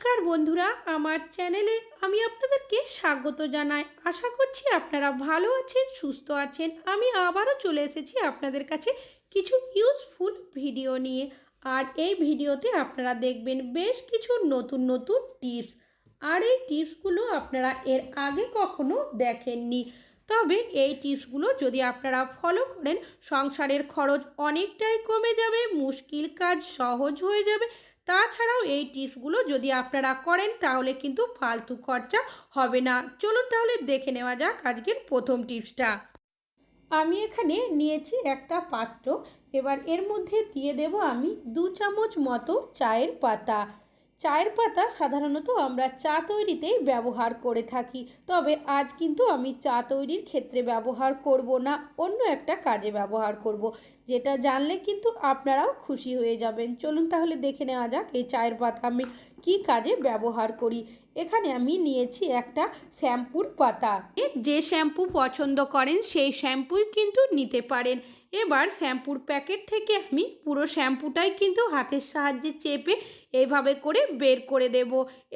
নমস্কার বন্ধুরা, আমার চ্যানেলে আমি আপনাদেরকে স্বাগত জানাই। আশা করছি আপনারা ভালো আছেন, সুস্থ আছেন। আমি আবারও চলে এসেছি আপনাদের কাছে কিছু ইউজফুল ভিডিও নিয়ে। আর এই ভিডিওতে আপনারা দেখবেন বেশ কিছু নতুন নতুন টিপস আর এই টিপসগুলো আপনারা এর আগে কখনো দেখেননি। তবে এই টিপসগুলো যদি আপনারা ফলো করেন, সংসারের খরচ অনেকটাই কমে যাবে, মুশকিল কাজ সহজ হয়ে যাবে। তাছাড়াও এই টিপসগুলো যদি আপনারা করেন, তাহলে কিন্তু ফালতু খরচা হবে না। চলুন তাহলে দেখে নেওয়া যাক আজকের প্রথম টিপসটা। আমি এখানে নিয়েছি একটা পাত্র। এবার এর মধ্যে দিয়ে দেব আমি দু চামচ মতো চায়ের পাতা। চায়ের পাতা সাধারণত আমরা চা তৈরিতেই ব্যবহার করে থাকি। তবে আজ কিন্তু আমি চা তৈরির ক্ষেত্রে ব্যবহার করব না, অন্য একটা কাজে ব্যবহার করব, যেটা জানলে কিন্তু আপনারাও খুশি হয়ে যাবেন। চলুন তাহলে দেখে নেওয়া যাক এই চায়ের পাতা আমি কি কাজে ব্যবহার করি। এখানে আমি নিয়েছি একটা শ্যাম্পুর পাতা। যে শ্যাম্পু পছন্দ করেন সেই শ্যাম্পুই কিন্তু নিতে পারেন। এবার শ্যাম্পুর প্যাকেট থেকে আমি পুরো শ্যাম্পুটাই কিন্তু হাতের সাহায্যে চেপে এইভাবে করে বের করে দেব।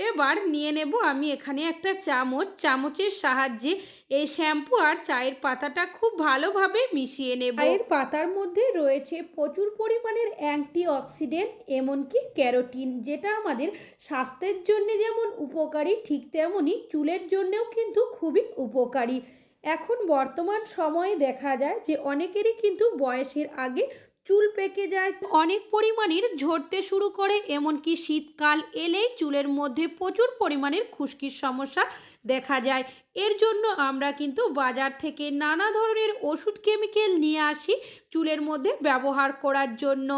এবার নিয়ে নেব আমি এখানে একটা চামচ। চামচের সাহায্যে এই শ্যাম্পু আর চায়ের পাতাটা খুব ভালোভাবে মিশিয়ে নেব। চায়ের পাতার মধ্যে রয়েছে প্রচুর পরিমাণের অ্যান্টি অক্সিডেন্ট এমনকি ক্যারোটিন, যেটা আমাদের স্বাস্থ্যের জন্য যেমন উপকারী, ঠিক তেমনই চুলের জন্যেও কিন্তু খুবই উপকারী। এখন বর্তমান সময়ে দেখা যায় যে অনেকেরই কিন্তু বয়সের আগে চুল পেকে যায়। অনেক পরিমাণের ঝরতে শুরু করে, এমনকি শীতকাল এলেই চুলের মধ্যে প্রচুর পরিমাণের খুশকির সমস্যা দেখা যায়। এর জন্য আমরা কিন্তু বাজার থেকে নানা ধরনের ওষুধ কেমিক্যাল নিয়ে আসি চুলের মধ্যে ব্যবহার করার জন্য।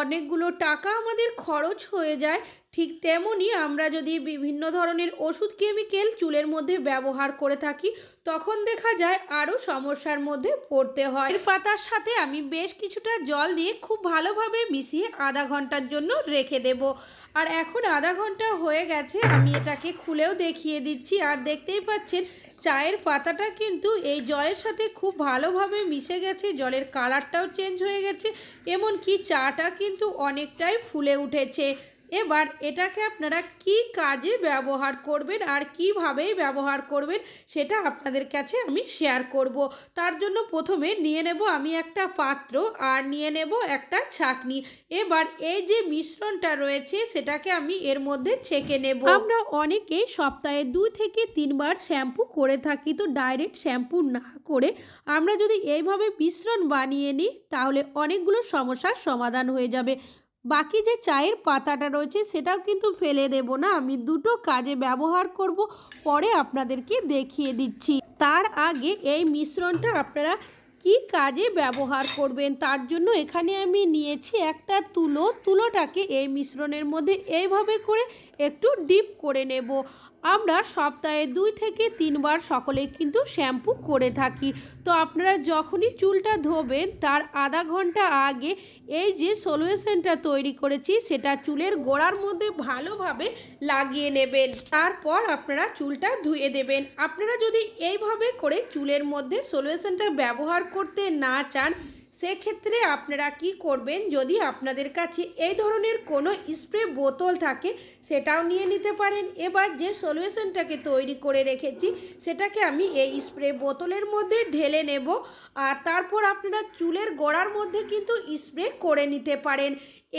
অনেকগুলো টাকা আমাদের খরচ হয়ে যায় ঠিক তেমনই আমরা যদি বিভিন্ন ধরনের ওষুধ কেমিক্যাল চুলের মধ্যে ব্যবহার করে থাকি, তখন দেখা যায় আরও সমস্যার মধ্যে পড়তে হয়। এর পাতার সাথে আমি বেশ কিছুটা জল দিয়ে খুব ভালোভাবে মিশিয়ে আধা ঘণ্টার জন্য রেখে দেব। আর এখন আধা ঘণ্টা হয়ে গেছে, আমি এটাকে খুলেও দেখিয়ে দিচ্ছি। আর দেখতেই পাচ্ছেন, চায়ের পাতাটা কিন্তু এই জলের সাথে খুব ভালোভাবে মিশে গেছে, জলের কালারটাও চেঞ্জ হয়ে গেছে, এমনকি চাটা কিন্তু অনেকটাই ফুলে উঠেছে। এবার এটাকে আপনারা কি কাজে ব্যবহার করবেন আর কিভাবেই ব্যবহার করবেন সেটা আপনাদের কাছে আমি শেয়ার করব। তার জন্য প্রথমে নিয়ে নেব আমি একটা পাত্র আর নিয়ে নেব একটা ছাকনি। এবার এই যে মিশ্রণটা রয়েছে সেটাকে আমি এর মধ্যে ছেঁকে নেব। আমরা অনেকে সপ্তাহে দুই থেকে তিনবার শ্যাম্পু করে থাকি, তো ডাইরেক্ট শ্যাম্পু না করে আমরা যদি এইভাবে মিশ্রণ বানিয়ে নিই, তাহলে অনেকগুলো সমস্যার সমাধান হয়ে যাবে। বাকি যে চায়ের পাতাটা রয়েছে সেটাও কিন্তু ফেলে দেব না। আমি দুটো কাজে ব্যবহার করব, পরে আপনাদেরকে দেখিয়ে দিচ্ছি। তার আগে এই মিশ্রণটা আপনারা কি কাজে ব্যবহার করবেন তার জন্য এখানে আমি নিয়েছি একটা তুলো। তুলোটাকে এই মিশ্রণের মধ্যে এইভাবে করে একটু ডিপ করে নেব। আমরা সপ্তাহে দুই থেকে তিনবার সকলে কিন্তু শ্যাম্পু করে থাকি। তো আপনারা যখনই চুলটা ধোবেন, তার আধা ঘণ্টা আগে এই যে সলিউশনটা তৈরি করেছি, সেটা চুলের গোড়ার মধ্যে ভালোভাবে লাগিয়ে নেবেন। তারপর আপনারা চুলটা ধুয়ে দেবেন। আপনারা যদি এইভাবে করে চুলের মধ্যে সলিউশনটা ব্যবহার করতে না চান সেক্ষেত্রে আপনারা কি করবেন? যদি আপনাদের কাছে এই ধরনের কোনো স্প্রে বোতল থাকে, সেটাও নিয়ে নিতে পারেন। এবার যে সলিউশনটাকে তৈরি করে রেখেছি, সেটাকে আমি এই স্প্রে বোতলের মধ্যে ঢেলে নেব আর তারপর আপনারা চুলের গোড়ার মধ্যে কিন্তু স্প্রে করে নিতে পারেন।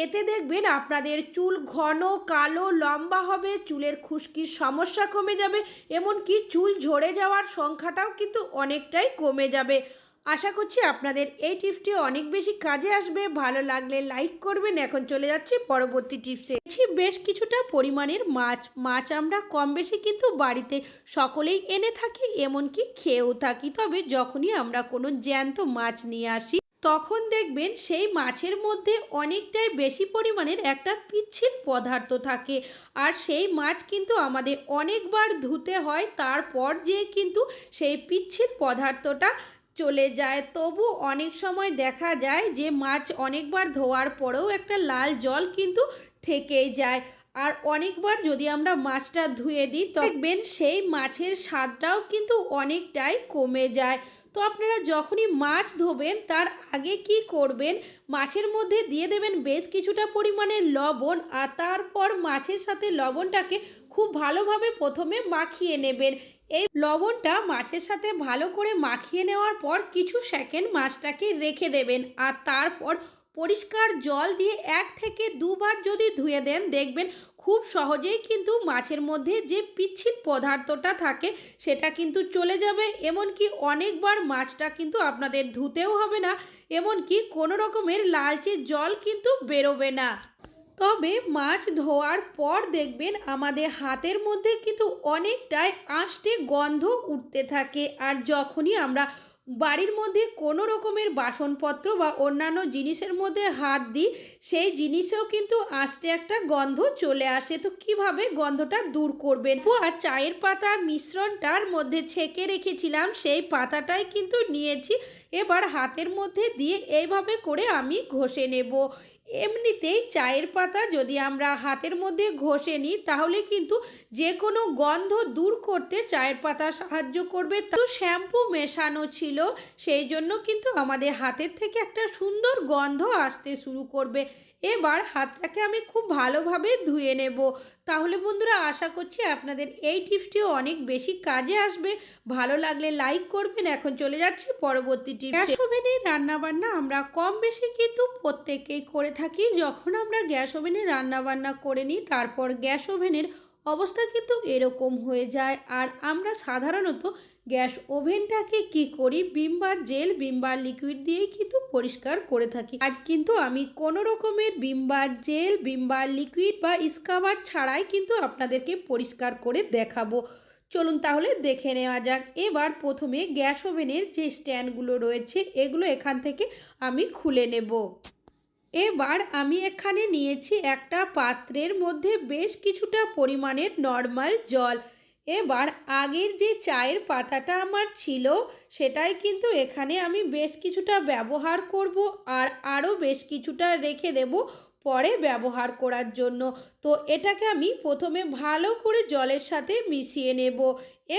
এতে দেখবেন আপনাদের চুল ঘন, কালো, লম্বা হবে, চুলের খুশকির সমস্যা কমে যাবে, এমনকি চুল ঝরে যাওয়ার সংখ্যাটাও কিন্তু অনেকটাই কমে যাবে। আশা করছি আপনাদের এই টিপসটি অনেক বেশি কাজে আসবে। ভালো লাগলে লাইক করবেন। এখন চলে যাচ্ছি পরবর্তী টিপসে। বেশ কিছুটা পরিমাণের মাছ। মাছ আমরা কম বেশি কিন্তু বাড়িতে সকলেই এনে থাকি, এমনকি খেয়েও থাকি। তবে যখনই আমরা কোনো জ্যান্ত মাছ নিয়ে আসি, তখন দেখবেন সেই মাছের মধ্যে অনেকটাই বেশি পরিমাণের একটা পিচ্ছিল পদার্থ থাকে। আর সেই মাছ কিন্তু আমাদের অনেকবার ধুতে হয়, তারপর যে কিন্তু সেই পিচ্ছিল পদার্থটা চলে যায়। তবু অনেক সময় দেখা যায় যে, মাছ অনেকবার ধোয়ার পরেও একটা লাল জল কিন্তু থেকেই যায়। আর অনেকবার যদি আমরা মাছটা ধুয়ে দিই দেখবেন সেই মাছের স্বাদটাও কিন্তু অনেকটাই কমে যায়। তো আপনারা যখনই মাছ ধোবেন, তার আগে কি করবেন? মাছের মধ্যে দিয়ে দেবেন বেশ কিছুটা পরিমাণে লবণ আর তারপর মাছের সাথে লবণটাকে খুব ভালোভাবে প্রথমে মাখিয়ে নেবেন। এই লবণটা মাছের সাথে ভালো করে মাখিয়ে নেওয়ার পর কিছু সেকেন্ড মাছটাকে রেখে দেবেন আর তারপর পরিষ্কার জল দিয়ে এক থেকে দুবার যদি ধুয়ে দেন, দেখবেন খুব সহজেই কিন্তু মাছের মধ্যে যে পিচ্ছিল পদার্থটা থাকে সেটা কিন্তু চলে যাবে। এমনকি অনেকবার মাছটা কিন্তু আপনাদের ধুতেও হবে না, এমনকি কোনো রকমের লালচে জল কিন্তু বেরোবে না। তবে মাছ ধোয়ার পর দেখবেন আমাদের হাতের মধ্যে কিন্তু অনেকটাই আষ্টে গন্ধ উঠতে থাকে। আর যখনই আমরা বাড়ির মধ্যে কোনো রকমের বাসনপত্র বা অন্যান্য জিনিসের মধ্যে হাত দিই, সেই জিনিসেও কিন্তু আস্তে একটা গন্ধ চলে আসে। তো কীভাবে গন্ধটা দূর করবেন? আর চায়ের পাতার মিশ্রণটার মধ্যে ছেঁকে রেখেছিলাম, সেই পাতাটাই কিন্তু নিয়েছি। এবার হাতের মধ্যে দিয়ে এইভাবে করে আমি ঘষে নেব। এমনিতেই চায়ের পাতা যদি আমরা হাতের মধ্যে ঘষে নিই, তাহলে কিন্তু যে কোনো গন্ধ দূর করতে চায়ের পাতা সাহায্য করবে। তো শ্যাম্পু মেশানো ছিল, সেই জন্য কিন্তু আমাদের হাতের থেকে একটা সুন্দর গন্ধ আসতে শুরু করবে। এবার হাতটাকে আমি খুব ভালোভাবে ধুয়ে নেব। তাহলে বন্ধুরা, আশা করছি আপনাদের এই টিপসটিও অনেক বেশি কাজে আসবে। ভালো লাগলে লাইক করবেন। এখন চলে যাচ্ছি পরবর্তী টিপস। ওভেনে রান্নাবান্না আমরা কম বেশি কিন্তু প্রত্যেকেই করে থাকি। যখন আমরা গ্যাস ওভেনে রান্নাবান্না করে নিই, তারপর গ্যাস ওভেনের অবস্থা কিন্তু এরকম হয়ে যায়। আর আমরা সাধারণত গ্যাস ওভেনটাকে কি করি? বিমবার জেল, বিমবার লিকুইড দিয়েই কিন্তু পরিষ্কার করে থাকি। আজ কিন্তু আমি কোনো রকমের বিমবার জেল, বিমবার লিকুইড বা স্কাবার ছাড়াই কিন্তু আপনাদেরকে পরিষ্কার করে দেখাবো। চলুন তাহলে দেখে নেওয়া যাক। এবার প্রথমে গ্যাস ওভেনের যে স্ট্যান্ডগুলো রয়েছে, এগুলো এখান থেকে আমি খুলে নেব। এবার আমি এখানে নিয়েছি একটা পাত্রের মধ্যে বেশ কিছুটা পরিমাণের নর্মাল জল। এবার আগের যে চায়ের পাতাটা আমার ছিল, সেটাই কিন্তু এখানে আমি বেশ কিছুটা ব্যবহার করব আর আরও বেশ কিছুটা রেখে দেব পরে ব্যবহার করার জন্য। তো এটাকে আমি প্রথমে ভালো করে জলের সাথে মিশিয়ে নেব।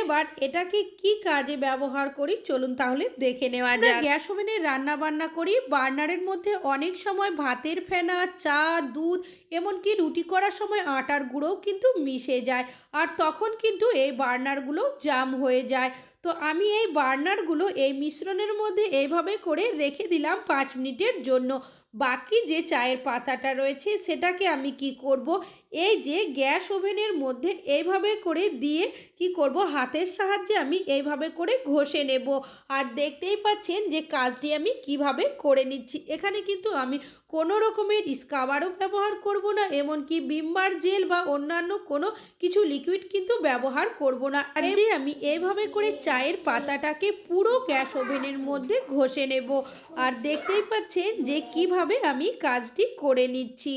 এবার এটাকে কি কাজে ব্যবহার করি? চলুন তাহলে দেখে নেওয়া যাক। গ্যাস ওভেনে রান্না বান্না করি। বার্নারের মধ্যে অনেক সময় ভাতের ফেনা চা দুধ এমনকি রুটি করার সময় আটার গুঁড়োও কিন্তু মিশে যায়। আর তখন কিন্তু এই বার্নারগুলো জাম হয়ে যায়। তো আমি এই বার্নারগুলো এই মিশ্রণের মধ্যে এইভাবে করে রেখে দিলাম পাঁচ মিনিটের জন্য। বাকি যে চায়ের পাতাটা রয়েছে সেটাকে আমি কি করব? এই যে গ্যাস ওভেনের মধ্যে এইভাবে করে দিয়ে কি করব? হাতের সাহায্যে আমি এইভাবে করে ঘষে নেব। আর দেখতেই পাচ্ছেন যে কাজটি আমি কীভাবে করে নিচ্ছি। এখানে কিন্তু আমি কোনো রকমের স্কাবারও ব্যবহার করব না, এমনকি বিমবার জেল বা অন্যান্য কোনো কিছু লিকুইড কিন্তু ব্যবহার করব না। আর যে আমি এইভাবে করে চায়ের পাতাটাকে পুরো গ্যাস ওভেনের মধ্যে ঘষে নেব। আর দেখতেই পাচ্ছেন যে কীভাবে আমি কাজটি করে নিচ্ছি।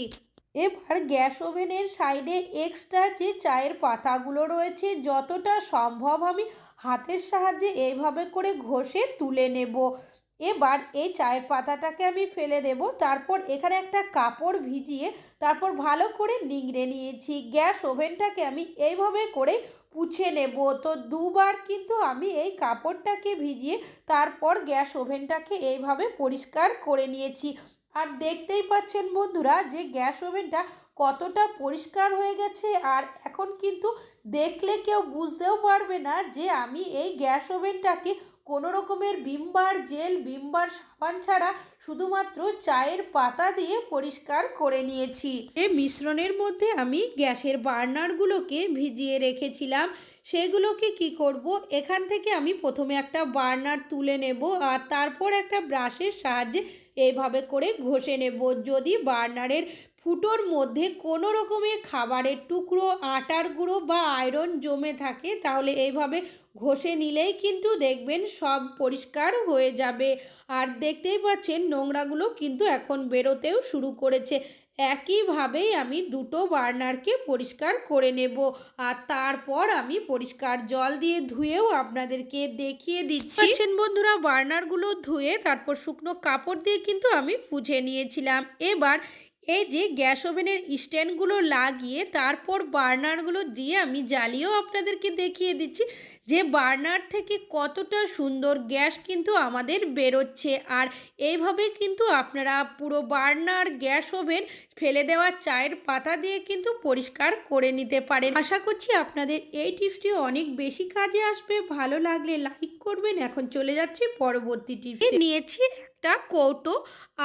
এবার গ্যাস ওভেনের সাইডে এক্সট্রা যে চায়ের পাতাগুলো রয়েছে, যতটা সম্ভব আমি হাতের সাহায্যে এইভাবে করে ঘষে তুলে নেব। এবার এই চায়ের পাতাটাকে আমি ফেলে দেব, তারপর এখানে একটা কাপড় ভিজিয়ে তারপর ভালো করে নিংড়ে নিয়েছি। গ্যাস ওভেনটাকে আমি এইভাবে করে পুছে নেব। তো দুবার কিন্তু আমি এই কাপড়টাকে ভিজিয়ে তারপর গ্যাস ওভেনটাকে এইভাবে পরিষ্কার করে নিয়েছি। আর দেখতেই পাচ্ছেন বন্ধুরা যে গ্যাস ওভেনটা কতটা পরিষ্কার হয়ে গেছে, আর এখন কিন্তু দেখলে কেউ বুঝতেও পারবে না যে আমি এই গ্যাস ওভেনটাকে কোনো রকমের বিমবার জেল, বিমবার সাবান ছাড়া শুধুমাত্র চায়ের পাতা দিয়ে পরিষ্কার করে নিয়েছি। এই মিশ্রণের মধ্যে আমি গ্যাসের বার্নারগুলোকে ভিজিয়ে রেখেছিলাম। সেগুলোকে কি করব? এখান থেকে আমি প্রথমে একটা বার্নার তুলে নেব, আর তারপর একটা ব্রাশের সাহায্যে এইভাবে করে ঘষে নেব। যদি বার্নারের ফুটোর মধ্যে কোনো রকমের খাবারের টুকরো, আটার গুঁড়ো বা আয়রন জমে থাকে, তাহলে এইভাবে ঘষে নিলেই কিন্তু দেখবেন সব পরিষ্কার হয়ে যাবে। আর দেখতেই পাচ্ছেন নোংরাগুলো কিন্তু এখন বেরোতেও শুরু করেছে। একইভাবেই আমি দুটো বার্নারকে পরিষ্কার করে নেব। আর তারপর আমি পরিষ্কার জল দিয়ে ধুয়েও আপনাদেরকে দেখিয়ে দিচ্ছি। বন্ধুরা, বার্নারগুলো ধুয়ে তারপর শুকনো কাপড় দিয়ে কিন্তু আমি পুছে নিয়েছিলাম। এবার এই যে গ্যাস ওভেনের স্ট্যান্ডগুলো লাগিয়ে তারপর বার্নারগুলো দিয়ে আমি জ্বালিয়েও আপনাদেরকে দেখিয়ে দিচ্ছি যে বার্নার থেকে কতটা সুন্দর গ্যাস কিন্তু আমাদের বেরোচ্ছে। আর এইভাবে কিন্তু আপনারা পুরো বার্নার, গ্যাস ওভেন ফেলে দেওয়া চায়ের পাতা দিয়ে কিন্তু পরিষ্কার করে নিতে পারেন। আশা করছি আপনাদের এই টিপসটি অনেক বেশি কাজে আসবে। ভালো লাগলে লাইক করবেন। এখন চলে যাচ্ছি পরবর্তী টিপস। নিয়েছি একটা কৌটো।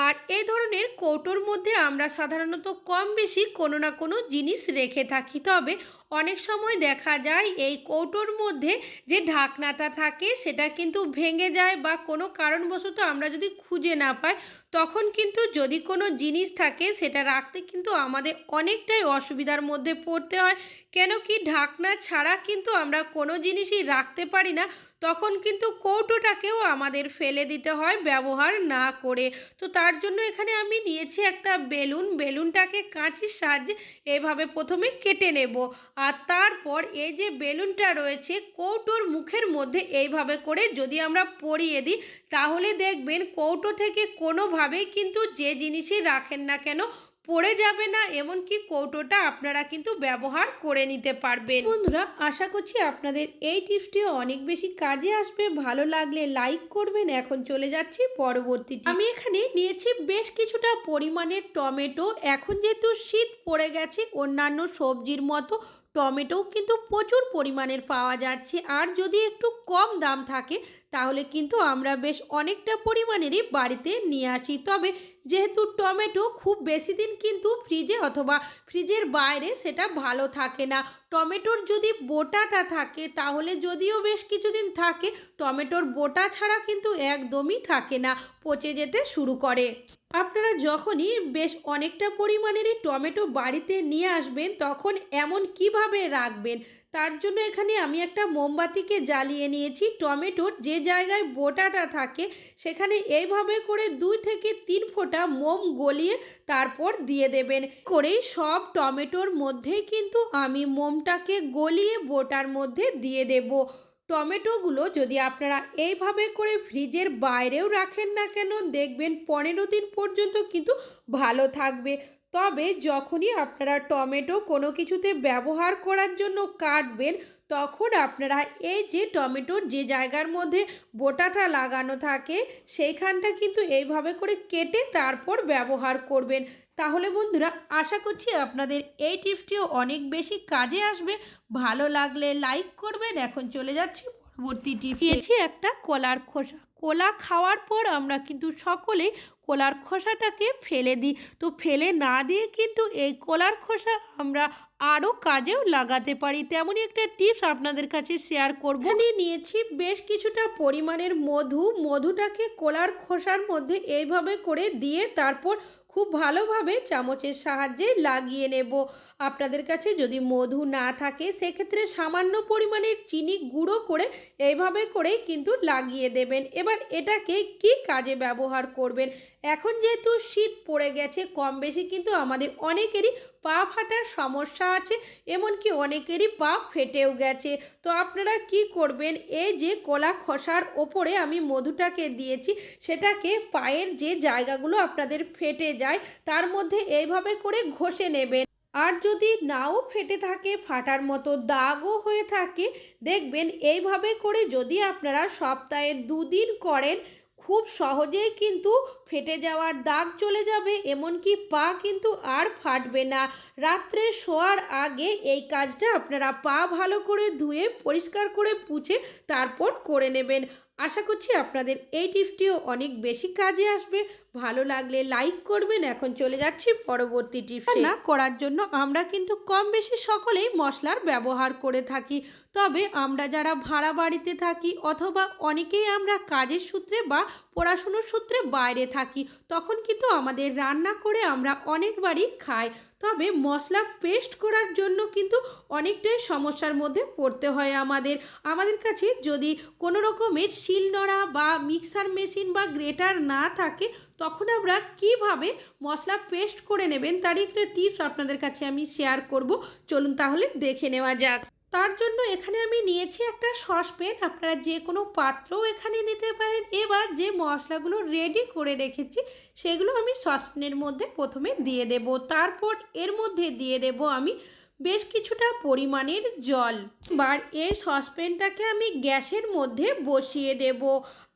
আর এই ধরনের কৌটোর মধ্যে আমরা সাধারণত কম বেশি কোনো না কোনো জিনিস রেখে থাকি। তবে অনেক সময় দেখা যায় এই কৌটোর মধ্যে যে ঢাকনাটা থাকে সেটা কিন্তু ভেঙে যায় বা কোনো কারণবশত আমরা যদি খুঁজে না পাই, তখন কিন্তু যদি কোনো জিনিস থাকে সেটা রাখতে কিন্তু আমাদের অনেকটাই অসুবিধার মধ্যে পড়তে হয়। কেন কি ঢাকনা ছাড়া কিন্তু আমরা কোনো জিনিসই রাখতে পারি না, তখন কিন্তু কৌটোটাকেও আমাদের ফেলে দিতে হয় ব্যবহার না করে। তো তার জন্য এখানে আমি নিয়েছি একটা বেলুন, বেলুনটাকে কাঁচির সাহায্যে এভাবে প্রথমে কেটে নেব। আর তারপর এই যে বেলুনটা রয়েছে, কৌটোর মুখের মধ্যে এইভাবে করে যদি আমরা পরিয়ে দিই, তাহলে দেখবেন কৌটো থেকে কোনোভাবেই কিন্তু যে জিনিসই রাখেন না কেন পড়ে যাবে না এমনকি কৌটোটা আপনারা কিন্তু ব্যবহার করে নিতে পারবেন। বন্ধুরা আশা করছি আপনাদের এই টিপসটিও অনেক বেশি কাজে আসবে। ভালো লাগলে লাইক করবেন। এখন চলে যাচ্ছি পরবর্তী আমি এখানে নিয়েছি বেশ কিছুটা পরিমাণের টমেটো। এখন যেহেতু শীত পড়ে গেছে অন্যান্য সবজির মতো টমেটোও কিন্তু প্রচুর পরিমাণের পাওয়া যাচ্ছে। আর যদি একটু কম দাম থাকে তাহলে কিন্তু আমরা বেশ অনেকটা পরিমাণেরই বাড়িতে নিয়ে আসি। তবে যেহেতু টমেটো খুব বেশি দিন কিন্তু ফ্রিজে অথবা ফ্রিজের বাইরে সেটা ভালো থাকে না। টমেটোর যদি বোটাটা থাকে তাহলে যদিও বেশ কিছুদিন থাকে, টমেটোর বোটা ছাড়া কিন্তু একদমই থাকে না, পচে যেতে শুরু করে। আপনারা যখনই বেশ অনেকটা পরিমাণেরই টমেটো বাড়িতে নিয়ে আসবেন তখন এমন কীভাবে রাখবেন তার জন্য এখানে আমি একটা মোমবাতিকে জ্বালিয়ে নিয়েছি। টমেটোর যে জায়গায় বোটাটা থাকে, সেখানে এইভাবে করে দুই থেকে তিন ফোঁটা মোম গলিয়ে তারপর দিয়ে দেবেন। করেই সব টমেটোর মধ্যে কিন্তু আমি মোমটাকে গলিয়ে বোটার মধ্যে দিয়ে দেব। টমেটোগুলো যদি আপনারা এইভাবে করে ফ্রিজের বাইরেও রাখেন না কেন, দেখবেন পনেরো দিন পর্যন্ত কিন্তু ভালো থাকবে। তবে যখনই আপনারা টমেটো কোনো কিছুতে ব্যবহার করার জন্য কাটবেন, তখন আপনারা এই যে টমেটোর যে জায়গার মধ্যে বোটাটা লাগানো থাকে, সেইখানটা কিন্তু এইভাবে করে কেটে তারপর ব্যবহার করবেন। তাহলে বন্ধুরা, আশা করছি আপনাদের এই টিপসটিও অনেক বেশি কাজে আসবে। ভালো লাগলে লাইক করবেন। এখন চলে যাচ্ছি পরবর্তী টিপস একটা কলার খোসা। কলা খাওয়ার পর আমরা কিন্তু সকলেই কলার খোসাটাকে ফেলে দিই। তো ফেলে না দিয়ে কিন্তু এই কলার খোসা আমরা আরও কাজেও লাগাতে পারি। তেমনই একটা টিপস আপনাদের কাছে শেয়ার করব। এখানে নিয়েছি বেশ কিছুটা পরিমাণের মধু। মধুটাকে কলার খোসার মধ্যে এইভাবে করে দিয়ে তারপর খুব ভালোভাবে চামচের সাহায্যে লাগিয়ে নেব। আপনাদের কাছে যদি মধু না থাকে, সেক্ষেত্রে সামান্য পরিমাণের চিনি গুঁড়ো করে এইভাবে করেই কিন্তু লাগিয়ে দেবেন। এবার এটাকে কি কাজে ব্যবহার করবেন? এখন যেহেতু শীত পড়ে গেছে কম বেশি কিন্তু আমাদের অনেকেরই পা ফাটার সমস্যা আছে, এমনকি অনেকেরই পা ফেটেও গেছে। তো আপনারা কি করবেন? এই যে কলা খসার ওপরে আমি মধুটাকে দিয়েছি, সেটাকে পায়ের যে জায়গাগুলো আপনাদের ফেটে যায়, তার মধ্যে এইভাবে করে ঘষে নেবেন। আর যদি নাও ফেটে থাকে, ফাটার মতো দাগও হয়ে থাকে, দেখবেন এইভাবে করে যদি আপনারা সপ্তাহে দুদিন করেন, খুব সহজেই কিন্তু ফেটে যাওয়ার দাগ চলে যাবে, এমনকি পা কিন্তু আর ফাটবে না। রাত্রে শোয়ার আগে এই কাজটা আপনারা পা ভালো করে ধুয়ে, পরিষ্কার করে পুছে, তারপর করে নেবেন। আশা করছি আপনাদের এই টিপসটিও অনেক বেশি কাজে আসবে। ভালো লাগলে লাইক করবেন। এখন চলে যাচ্ছি পরবর্তী টিপস। করার জন্য আমরা কিন্তু কম বেশি সকলেই মশলার ব্যবহার করে থাকি। তবে আমরা যারা ভাড়া বাড়িতে থাকি অথবা অনেকেই আমরা কাজের সূত্রে বা পড়াশুনোর সূত্রে বাইরে থাকি, তখন কিন্তু আমাদের রান্না করে আমরা অনেকবারই খাই। তবে মশলা পেস্ট করার জন্য কিন্তু অনেকটাই সমস্যার মধ্যে পড়তে হয় আমাদের। আমাদের কাছে যদি কোনো রকমের শিলনোড়া বা মিক্সার মেশিন বা গ্রেটার না থাকে, তখন আমরা কীভাবে মশলা পেস্ট করে নেবেন, তারই একটা টিপস আপনাদের কাছে আমি শেয়ার করব। চলুন তাহলে দেখে নেওয়া যাক। তার জন্য এখানে আমি নিয়েছি একটা সসপ্যান। আপনারা যে কোনো পাত্রও এখানে নিতে পারেন। এবার যে মশলাগুলো রেডি করে রেখেছি, সেগুলো আমি সসপ্যানের মধ্যে প্রথমে দিয়ে দেব। তারপর এর মধ্যে দিয়ে দেব আমি বেশ কিছুটা পরিমাণের জল। এবার এই সসপ্যানটাকে আমি গ্যাসের মধ্যে বসিয়ে দেব।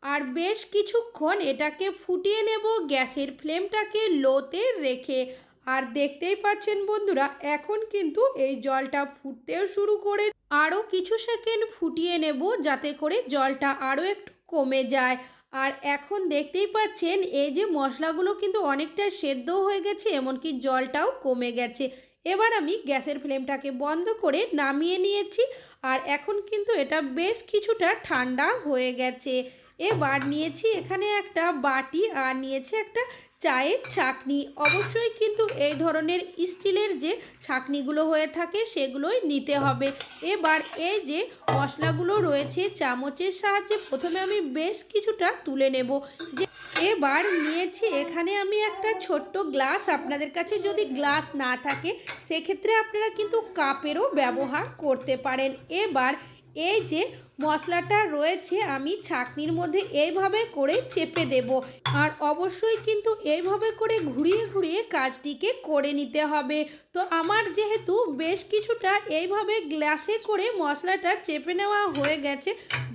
আর বেশ কিছুক্ষণ এটাকে ফুটিয়ে নেব গ্যাসের ফ্লেমটাকে লোতে রেখে। আর দেখতেই পাচ্ছেন বন্ধুরা, এখন কিন্তু এই জলটা ফুটতেও শুরু করে আরও কিছু সেকেন্ড ফুটিয়ে নেব যাতে করে জলটা আরও একটু কমে যায়। আর এখন দেখতেই পাচ্ছেন এই যে মশলাগুলো কিন্তু অনেকটা সেদ্ধ হয়ে গেছে, এমনকি জলটাও কমে গেছে। এবার আমি গ্যাসের ফ্লেমটাকে বন্ধ করে নামিয়ে নিয়েছি। আর এখন কিন্তু এটা বেশ কিছুটা ঠান্ডা হয়ে গেছে। এবার নিয়েছি এখানে একটা বাটি আর নিয়েছি একটা চায়ের ছাকনি। অবশ্যই কিন্তু এই ধরনের স্টিলের যে ছাকনিগুলো হয়ে থাকে সেগুলোই নিতে হবে। এবার এই যে মশলাগুলো রয়েছে চামচের সাহায্যে প্রথমে আমি বেশ কিছুটা তুলে নেব। যে এবার নিয়েছি এখানে আমি একটা ছোট্ট গ্লাস। আপনাদের কাছে যদি গ্লাস না থাকে, সেক্ষেত্রে আপনারা কিন্তু কাপেরও ব্যবহার করতে পারেন। এবার এই যে মশলাটা রয়েছে, আমি ছাকনির মধ্যে এইভাবে করে চেপে দেব। আর অবশ্যই কিন্তু এইভাবে করে ঘুরিয়ে ঘুরিয়ে কাজটিকে করে নিতে হবে। তো আমার যেহেতু বেশ কিছুটা এইভাবে গ্লাসে করে মশলাটা চেপে নেওয়া হয়ে গেছে,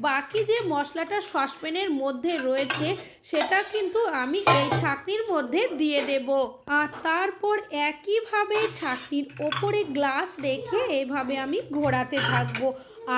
বাকি যে মশলাটা সসপ্যানের মধ্যে রয়েছে, সেটা কিন্তু আমি এই ছাকনির মধ্যে দিয়ে দেব। আর তারপর একইভাবে ছাকনির ওপরে গ্লাস রেখে এইভাবে আমি ঘোরাতে থাকব।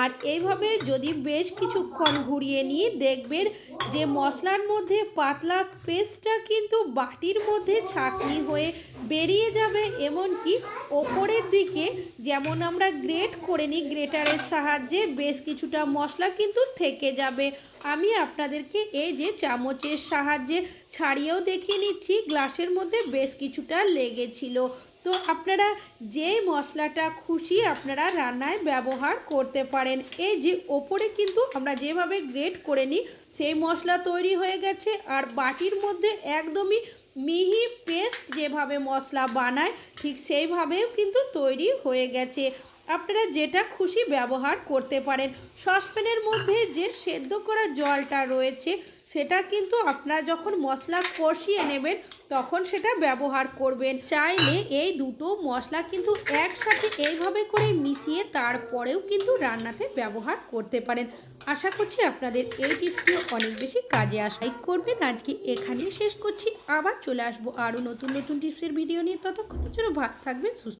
আর এইভাবে যদি বেশ কিছুক্ষণ ঘুরিয়ে নিয়ে দেখবেন যে মশলার মধ্যে পাতলা পেস্টটা কিন্তু বাটির মধ্যে ছাকনি হয়ে বেরিয়ে যাবে, এমনকি ওপরের দিকে যেমন আমরা গ্রেট করে নিই গ্রেটারের সাহায্যে, বেশ কিছুটা মশলা কিন্তু থেকে যাবে। আমি আপনাদেরকে এই যে চামচের সাহায্যে ছাড়িয়েও দেখিয়ে নিচ্ছি, গ্লাসের মধ্যে বেশ কিছুটা লেগেছিল। তো আপনারা যে মশলাটা খুশি আপনারা রান্নায় ব্যবহার করতে পারেন। এই যে ওপরে কিন্তু আমরা যেভাবে গ্রেট করে নিই, সেই মশলা তৈরি হয়ে গেছে। আর বাটির মধ্যে একদমই মিহি পেস্ট যেভাবে মশলা বানায়, ঠিক সেইভাবেও কিন্তু তৈরি হয়ে গেছে। আপনারা যেটা খুশি ব্যবহার করতে পারেন। সসপ্যানের মধ্যে যে সেদ্ধ করা জলটা রয়েছে, সেটা কিন্তু আপনারা যখন মশলা কষিয়ে নেবেন তখন সেটা ব্যবহার করবেন। চাইলে এই দুটো মশলা কিন্তু একসাথে এইভাবে করে মিশিয়ে তারপরেও কিন্তু রান্নাতে ব্যবহার করতে পারেন। আশা করছি আপনাদের এই টিপসটি অনেক বেশি কাজে আসাই করবেন। আজকে এখানেই শেষ করছি। আবার চলে আসব আরও নতুন নতুন টিপসের ভিডিও নিয়ে। ততক্ষণের জন্য ভাত থাকবেন, সুস্থ